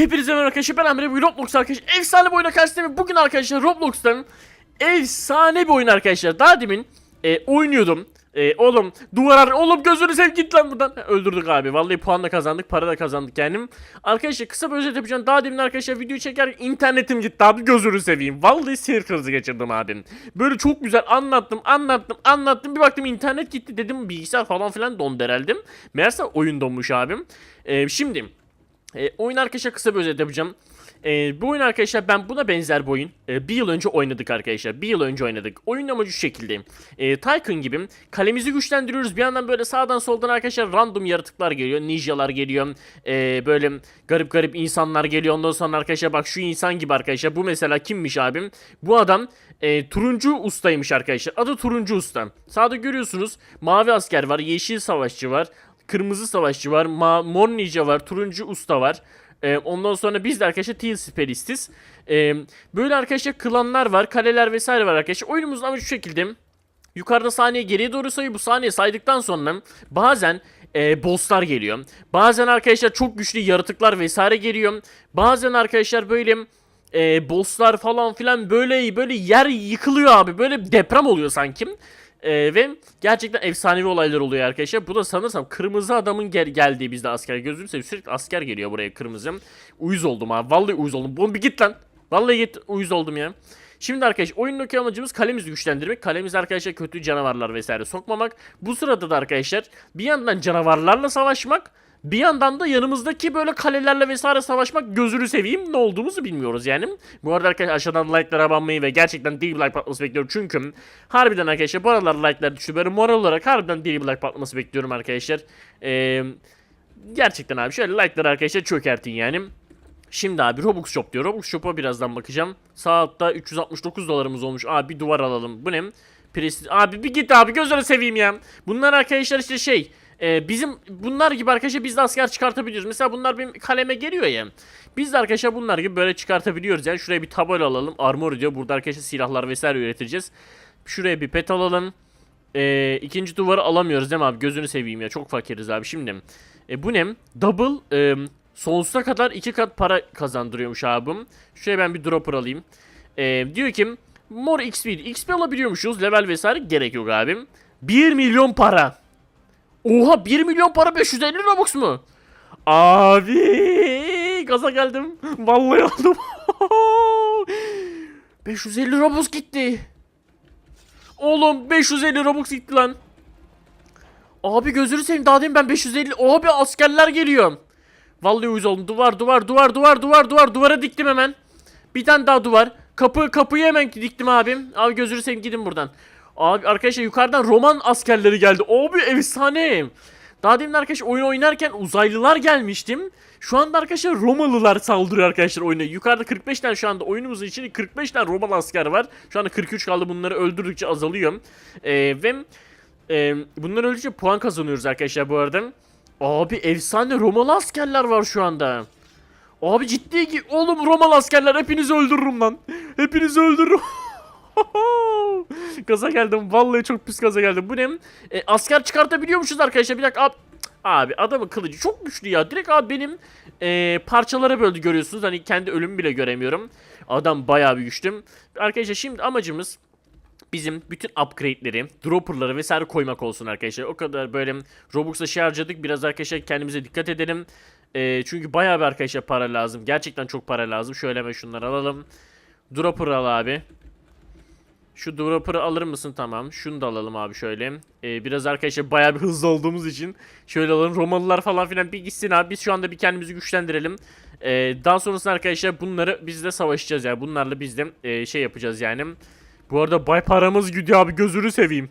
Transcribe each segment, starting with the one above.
Hepinize merhaba arkadaşlar ben Emre. Bu Roblox arkadaşlar efsane bir oyuna karşınızdayım bugün arkadaşlar Roblox'tan efsane bir oyun arkadaşlar. Daha demin e, oynuyordum. E, oğlum duvar oğlum gözünü sev git lan buradan. Öldürdük abi. Vallahi puan da kazandık para da kazandık yani arkadaşlar kısa bir özet yapacağım. Daha demin arkadaşlar videoyu çeker internetim gitti abi gözünü seveyim. Vallahi sinir krizi geçirdim abi. Böyle çok güzel anlattım anlattım anlattım. Bir baktım internet gitti dedim bilgisayar falan filan dondu herhalde. Meğerse oyun donmuş abim. E, şimdi e, oyun arkadaşlar kısa bir özet yapacağım. E, bu oyun arkadaşlar ben buna benzer bir oyun. E, bir yıl önce oynadık arkadaşlar. Bir yıl önce oynadık. Oyunun amacı şu şekilde. E, Tycoon gibi kalemizi güçlendiriyoruz. Bir yandan böyle sağdan soldan arkadaşlar random yaratıklar geliyor. Ninjalar geliyor. E, böyle garip garip insanlar geliyor. Ondan sonra arkadaşlar bak şu insan gibi arkadaşlar. Bu mesela kimmiş abim? Bu adam e, turuncu ustaymış arkadaşlar. Adı turuncu usta. Sağda görüyorsunuz mavi asker var. Yeşil savaşçı var. Kırmızı savaşçı var. Ma mor ninja var. Turuncu usta var. Ee, ondan sonra biz de arkadaşlar Teal Speristiz. Ee, böyle arkadaşlar klanlar var. Kaleler vesaire var arkadaşlar. Oyunumuzun ama şu şekilde. Yukarıda saniye geriye doğru sayıyor. Bu saniye saydıktan sonra bazen e, bosslar geliyor. Bazen arkadaşlar çok güçlü yaratıklar vesaire geliyor. Bazen arkadaşlar böyle e, bosslar falan filan böyle böyle yer yıkılıyor abi. Böyle deprem oluyor sanki. E, ve gerçekten efsanevi olaylar oluyor arkadaşlar. Bu da sanırsam kırmızı adamın gel geldiği bizde asker. Gözüm seveyim sürekli asker geliyor buraya kırmızı. Uyuz oldum abi. Vallahi uyuz oldum. Bunu bir git lan. Vallahi git uyuz oldum ya. Şimdi arkadaşlar oyundaki amacımız kalemizi güçlendirmek. Kalemiz arkadaşlar kötü canavarlar vesaire sokmamak. Bu sırada da arkadaşlar bir yandan canavarlarla savaşmak. Bir yandan da yanımızdaki böyle kalelerle vesaire savaşmak gözünü seveyim ne olduğumuzu bilmiyoruz yani. Bu arada arkadaşlar aşağıdan like'lara abanmayı ve gerçekten deep like patlaması bekliyorum. Çünkü harbiden arkadaşlar bu aralar like'lar düştü. Böyle moral olarak harbiden deep like patlaması bekliyorum arkadaşlar. Ee, gerçekten abi şöyle like'ları arkadaşlar çökertin yani. Şimdi abi Robux Shop diyor. Robux Shop'a birazdan bakacağım. Sağ altta 369 dolarımız olmuş. Abi bir duvar alalım. Bu ne? Presti... Abi bir git abi gözünü seveyim ya. Bunlar arkadaşlar işte şey. E, bizim bunlar gibi arkadaşlar biz de asker çıkartabiliyoruz. Mesela bunlar benim kaleme geliyor ya. Biz de arkadaşlar bunlar gibi böyle çıkartabiliyoruz. Yani şuraya bir tabela alalım. Armor diyor. Burada arkadaşlar silahlar vesaire üreteceğiz. Şuraya bir pet alalım. E, ikinci duvarı alamıyoruz değil mi abi? Gözünü seveyim ya. Çok fakiriz abi. Şimdi e, bu ne? Double e, sonsuza kadar iki kat para kazandırıyormuş abim. Şuraya ben bir dropper alayım. E, diyor ki mor XP. XP alabiliyormuşuz. Level vesaire gerek yok abim. 1 milyon para. Oha 1 milyon para 550 Robux mu? Abi gaza geldim. Vallahi aldım. 550 Robux gitti. Oğlum 550 Robux gitti lan. Abi gözünü seveyim daha demin ben 550 abi askerler geliyor. Vallahi uyuz oldum. Duvar duvar duvar duvar duvar duvar duvara diktim hemen. Bir tane daha duvar. Kapı kapıyı hemen diktim abim. Abi gözünü seveyim gidin buradan. Abi arkadaşlar yukarıdan Roman askerleri geldi. Abi efsane. Daha demin arkadaşlar oyun oynarken uzaylılar gelmiştim. Şu anda arkadaşlar Romalılar saldırıyor arkadaşlar oyuna. Yukarıda 45 tane şu anda oyunumuzun içinde 45 tane Romalı asker var. Şu anda 43 kaldı bunları öldürdükçe azalıyor. Ee, ve e, bunları öldükçe puan kazanıyoruz arkadaşlar bu arada. Abi efsane Romalı askerler var şu anda. Abi ciddi ki oğlum Romalı askerler hepinizi öldürürüm lan. Hepinizi öldürürüm. gaza geldim vallahi çok pis gaza geldim. Bu ne? E, asker çıkartabiliyormuşuz arkadaşlar. Bir dakika abi. Abi adamın kılıcı çok güçlü ya. Direkt abi benim e, parçalara böldü görüyorsunuz. Hani kendi ölümü bile göremiyorum. Adam bayağı bir güçlü. Arkadaşlar şimdi amacımız bizim bütün upgrade'leri, dropper'ları vesaire koymak olsun arkadaşlar. O kadar böyle Robux'la şey harcadık. Biraz arkadaşlar kendimize dikkat edelim. Ee, çünkü bayağı bir arkadaşlar para lazım. Gerçekten çok para lazım. Şöyle hemen şunları alalım. Dropper al abi. Şu dropper'ı alır mısın? Tamam. Şunu da alalım abi şöyle. Ee, biraz arkadaşlar bayağı bir hızlı olduğumuz için şöyle alalım. Romalılar falan filan bir gitsin abi. Biz şu anda bir kendimizi güçlendirelim. Ee, daha sonrasında arkadaşlar bunları biz de savaşacağız yani. Bunlarla biz de e, şey yapacağız yani. Bu arada bay paramız gidiyor abi gözünü seveyim.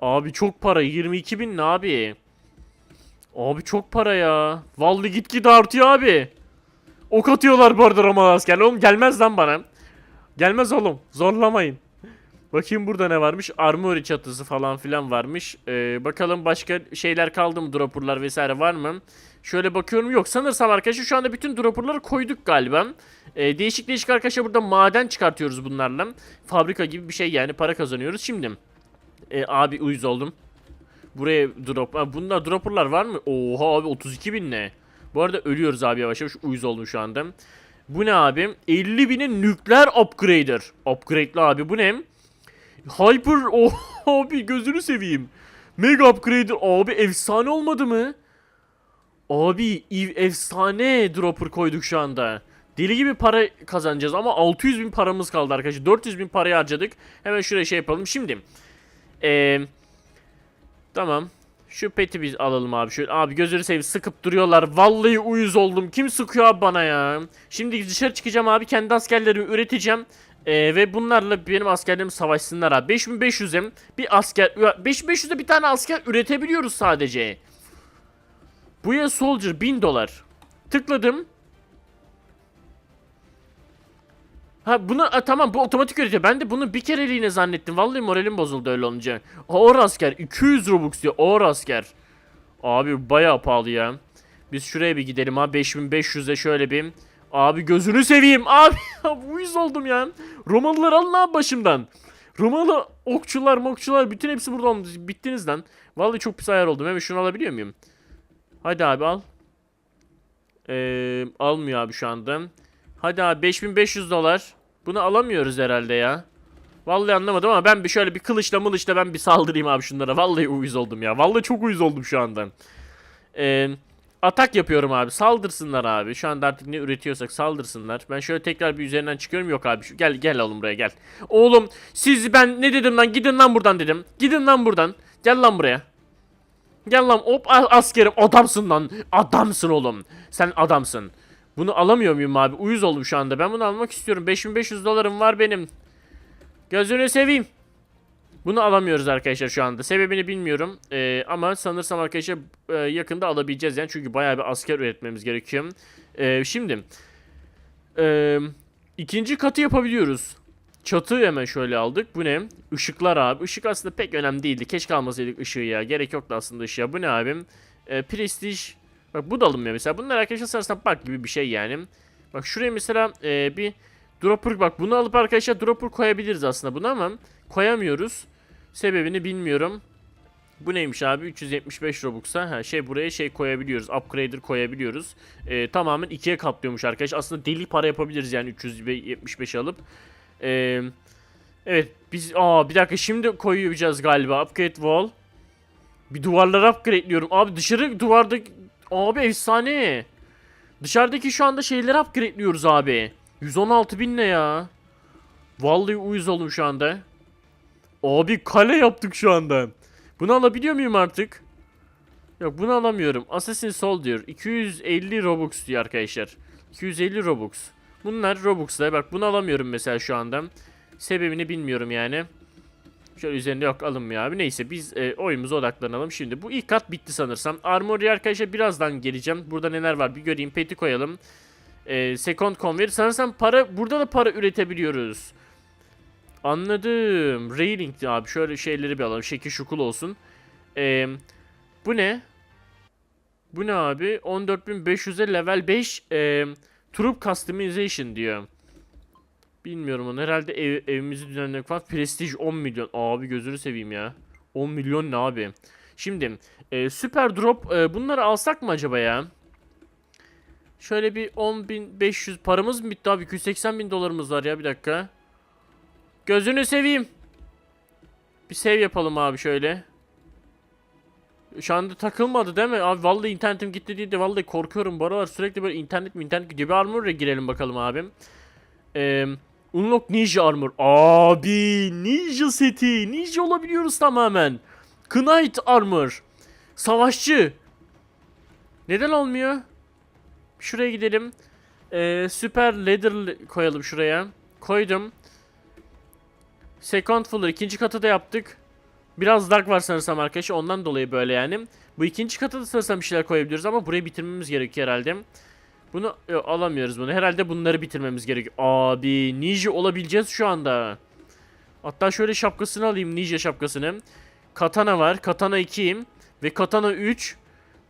Abi çok para 22 bin ne abi? Abi çok para ya. Vallahi git git artıyor abi. Ok atıyorlar bu arada Romalı asker. Oğlum gelmez lan bana. Gelmez oğlum. Zorlamayın. Bakayım burada ne varmış. Armory çatısı falan filan varmış. Ee, bakalım başka şeyler kaldı mı? Dropperlar vesaire var mı? Şöyle bakıyorum. Yok sanırsam arkadaşlar şu anda bütün dropperları koyduk galiba. Ee, değişik değişik arkadaşlar burada maden çıkartıyoruz bunlarla. Fabrika gibi bir şey yani para kazanıyoruz. Şimdi e, abi uyuz oldum. Buraya drop. Ha, bunda dropperlar var mı? Oha abi 32 bin ne? Bu arada ölüyoruz abi yavaş yavaş uyuz oldum şu anda. Bu ne abi? 50 binin nükleer upgrader. Upgrade'li abi bu ne? Hyper oh, abi gözünü seveyim. Mega upgrader abi efsane olmadı mı? Abi efsane dropper koyduk şu anda. Deli gibi para kazanacağız ama 600 bin paramız kaldı arkadaşlar. 400 bin parayı harcadık. Hemen şuraya şey yapalım. Şimdi. Eee Tamam. Şu peti biz alalım abi. Şöyle abi gözünü seveyim sıkıp duruyorlar. Vallahi uyuz oldum. Kim sıkıyor abi bana ya? Şimdi dışarı çıkacağım abi. Kendi askerlerimi üreteceğim. Ee, ve bunlarla benim askerlerim savaşsınlar abi. 5500'e bir asker 5500'e bir tane asker üretebiliyoruz sadece. Bu ya soldier 1000 dolar. Tıkladım. Ha bunu a, tamam bu otomatik üretiyor. Ben de bunu bir kereliğine zannettim. Vallahi moralim bozuldu öyle olunca. Ağır asker 200 Robux diyor. Ağır asker. Abi bayağı pahalı ya. Biz şuraya bir gidelim ha 5500'e şöyle bir. Abi gözünü seveyim. Abi uyuz oldum ya. Romalılar alın abi başımdan. Romalı okçular mokçular bütün hepsi burada olmuş. Bittiniz lan. Vallahi çok pis ayar oldum. Hemen şunu alabiliyor muyum? Hadi abi al. Ee, almıyor abi şu anda. Hadi abi 5500 dolar. Bunu alamıyoruz herhalde ya. Vallahi anlamadım ama ben bir şöyle bir kılıçla mılıçla ben bir saldırayım abi şunlara. Vallahi uyuz oldum ya. Vallahi çok uyuz oldum şu anda. Ee, atak yapıyorum abi. Saldırsınlar abi. Şu anda artık ne üretiyorsak saldırsınlar. Ben şöyle tekrar bir üzerinden çıkıyorum. Yok abi. Gel gel oğlum buraya gel. Oğlum siz ben ne dedim lan? Gidin lan buradan dedim. Gidin lan buradan. Gel lan buraya. Gel lan hop askerim adamsın lan. Adamsın oğlum. Sen adamsın. Bunu alamıyor muyum abi? Uyuz oldum şu anda. Ben bunu almak istiyorum. 5500 dolarım var benim. Gözünü seveyim. Bunu alamıyoruz arkadaşlar şu anda. Sebebini bilmiyorum. Ee, ama sanırsam arkadaşlar e, yakında alabileceğiz yani. Çünkü bayağı bir asker üretmemiz gerekiyor. Ee, şimdi. e, ikinci katı yapabiliyoruz. Çatı hemen şöyle aldık. Bu ne? Işıklar abi. Işık aslında pek önemli değildi. Keşke almasaydık ışığı ya. Gerek yoktu aslında ışığa. Bu ne abim? Ee, Prestige. Bak bu da alınmıyor mesela. Bunlar arkadaşlar sanırsam bak gibi bir şey yani. Bak şuraya mesela e, bir dropper bak bunu alıp arkadaşlar dropper koyabiliriz aslında bunu ama koyamıyoruz. Sebebini bilmiyorum. Bu neymiş abi? 375 Robux'a. Ha, şey buraya şey koyabiliyoruz. Upgrader koyabiliyoruz. Ee, tamamen ikiye katlıyormuş arkadaş. Aslında deli para yapabiliriz yani 375 alıp. Ee, evet biz aa bir dakika şimdi koyacağız galiba. Upgrade wall. Bir duvarları upgrade'liyorum. Abi dışarı duvarda abi efsane. Dışarıdaki şu anda şeyleri upgrade'liyoruz abi. 116 bin ne ya? Vallahi uyuz oldum şu anda. Abi kale yaptık şu anda. Bunu alabiliyor muyum artık? Yok bunu alamıyorum. Assassin Soul diyor. 250 Robux diyor arkadaşlar. 250 Robux. Bunlar Robux'lar. Bak bunu alamıyorum mesela şu anda. Sebebini bilmiyorum yani. Şöyle üzerinde yok alınmıyor abi. Neyse biz e, oyumuza odaklanalım. Şimdi bu ilk kat bitti sanırsam. Armory arkadaşlar birazdan geleceğim. Burada neler var bir göreyim. Peti koyalım. E, second conveyor. Sanırsam para burada da para üretebiliyoruz. Anladım. Railing abi şöyle şeyleri bir alalım. Şekil şukul olsun. E, bu ne? Bu ne abi? 14500'e level 5 e, Troop Customization diyor. Bilmiyorum onu. Herhalde ev, evimizi düzenlemek falan. Prestige 10 milyon. Abi gözünü seveyim ya. 10 milyon ne abi? Şimdi e, Super Drop e, bunları alsak mı acaba ya? Şöyle bir 10.500 paramız mı bitti abi? 280 bin dolarımız var ya bir dakika. Gözünü seveyim. Bir save yapalım abi şöyle. Şu anda takılmadı değil mi? Abi vallahi internetim gitti diye de vallahi korkuyorum. Bu sürekli böyle internet mi internet gidiyor. Bir armor'a girelim bakalım abim. Eee... Unlock Ninja Armor. Abi Ninja seti. Ninja olabiliyoruz tamamen. Knight Armor. Savaşçı. Neden olmuyor? Şuraya gidelim. Ee, Süper Leather koyalım şuraya. Koydum. Second Fuller. ikinci katı da yaptık. Biraz dark var sanırsam arkadaşlar. Ondan dolayı böyle yani. Bu ikinci katı da sanırsam bir şeyler koyabiliriz ama burayı bitirmemiz gerekiyor herhalde. Bunu yok, alamıyoruz bunu. Herhalde bunları bitirmemiz gerekiyor. Abi ninja olabileceğiz şu anda. Hatta şöyle şapkasını alayım ninja şapkasını. Katana var. Katana 2'yim. Ve katana 3.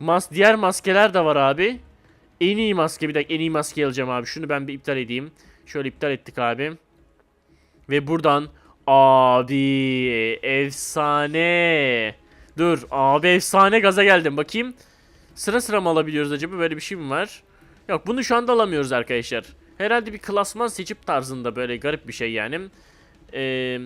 Mas diğer maskeler de var abi. En iyi maske bir dakika en iyi maske alacağım abi. Şunu ben bir iptal edeyim. Şöyle iptal ettik abi. Ve buradan abi efsane. Dur abi efsane gaza geldim bakayım. Sıra sıra mı alabiliyoruz acaba böyle bir şey mi var? Yok bunu şu anda alamıyoruz arkadaşlar. Herhalde bir klasman seçip tarzında böyle garip bir şey yani. Ee,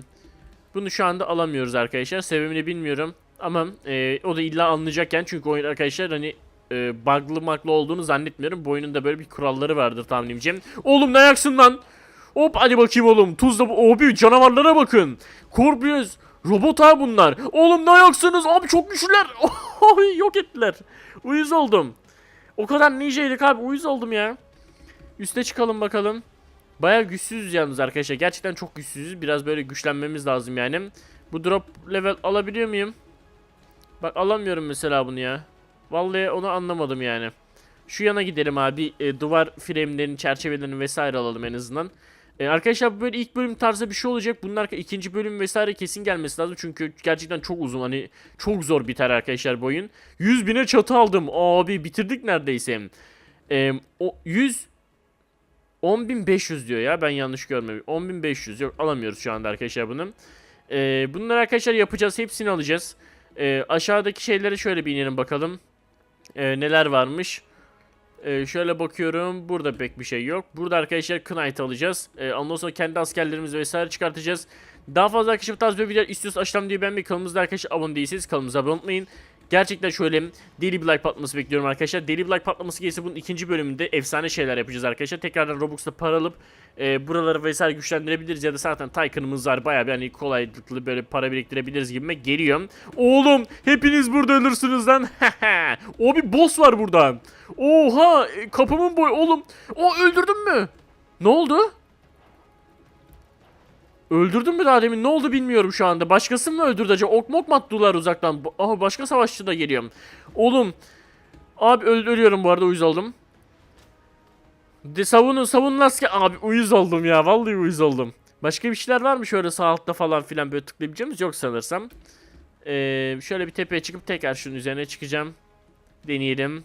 bunu şu anda alamıyoruz arkadaşlar. Sebebini bilmiyorum. Ama e, o da illa anlayacakken çünkü oyun arkadaşlar hani e, bug'lı maklı olduğunu zannetmiyorum. Bu oyunun da böyle bir kuralları vardır tahminimce. Oğlum ne ayaksın lan? Hop hadi bakayım oğlum. Tuzla bu abi canavarlara bakın. Corbius robot ha bunlar. Oğlum ne ayaksınız abi çok güçlüler. Yok ettiler. Uyuz oldum. O kadar ninjaydık abi uyuz oldum ya. Üste çıkalım bakalım. Baya güçsüzüz yalnız arkadaşlar. Gerçekten çok güçsüzüz. Biraz böyle güçlenmemiz lazım yani. Bu drop level alabiliyor muyum? Bak alamıyorum mesela bunu ya. Vallahi onu anlamadım yani. Şu yana gidelim abi. E, duvar frame'lerini, çerçevelerini vesaire alalım en azından. E, arkadaşlar böyle ilk bölüm tarzı bir şey olacak. Bunlar ikinci bölüm vesaire kesin gelmesi lazım. Çünkü gerçekten çok uzun. Hani çok zor biter arkadaşlar bu oyun. 100 bine çatı aldım. Abi bitirdik neredeyse. E, o 100 10.500 diyor ya ben yanlış görmedim. 10.500 yok alamıyoruz şu anda arkadaşlar bunu. Ee, bunları arkadaşlar yapacağız hepsini alacağız. Ee, aşağıdaki şeylere şöyle bir inelim bakalım. Ee, neler varmış. Ee, şöyle bakıyorum burada pek bir şey yok. Burada arkadaşlar Knight alacağız. Ee, ondan sonra kendi askerlerimizi vesaire çıkartacağız. Daha fazla arkadaşlar bu tarz bir videolar istiyorsanız aşağıdan diye beğenmeyi kanalımızda arkadaşlar abone değilseniz kanalımıza abone olmayın. Gerçekten şöyle deli bir like patlaması bekliyorum arkadaşlar. Deli bir like patlaması gelirse bunun ikinci bölümünde efsane şeyler yapacağız arkadaşlar. Tekrardan Robux'ta para alıp e, buraları vesaire güçlendirebiliriz ya da zaten Tycoon'ımız var. Bayağı bir hani kolaylıklı böyle para biriktirebiliriz gibime geliyor. Oğlum hepiniz burada ölürsünüz lan. o bir boss var burada. Oha e, kapımın boyu oğlum. O öldürdün mü? Ne oldu? Öldürdün mü daha demin? Ne oldu bilmiyorum şu anda. Başkası mı öldürdü acaba? Ok mok mu attılar uzaktan? Aha başka savaşçı da geliyor. Oğlum. Abi öl ölüyorum bu arada uyuz oldum. De savunun savunun asker. Abi uyuz oldum ya. Vallahi uyuz oldum. Başka bir şeyler var mı şöyle sağ altta falan filan böyle tıklayabileceğimiz yok sanırsam. Ee, şöyle bir tepeye çıkıp tekrar şunun üzerine çıkacağım. Deneyelim.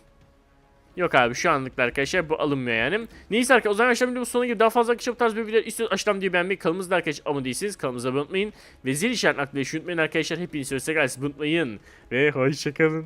Yok abi şu anlıkla arkadaşlar bu alınmıyor yani. Neyse arkadaşlar o zaman akşam bu sonuna gibi daha fazla arkadaşlar bu tarz bir video istiyorsanız aşağıdan diye beğenmeyi kanalımızda arkadaşlar abone değilseniz kanalımıza abone olmayı unutmayın. Ve zil işaretini aktiflemeyi unutmayın arkadaşlar. Hepinizi seviyoruz. Unutmayın. Ve hoşçakalın.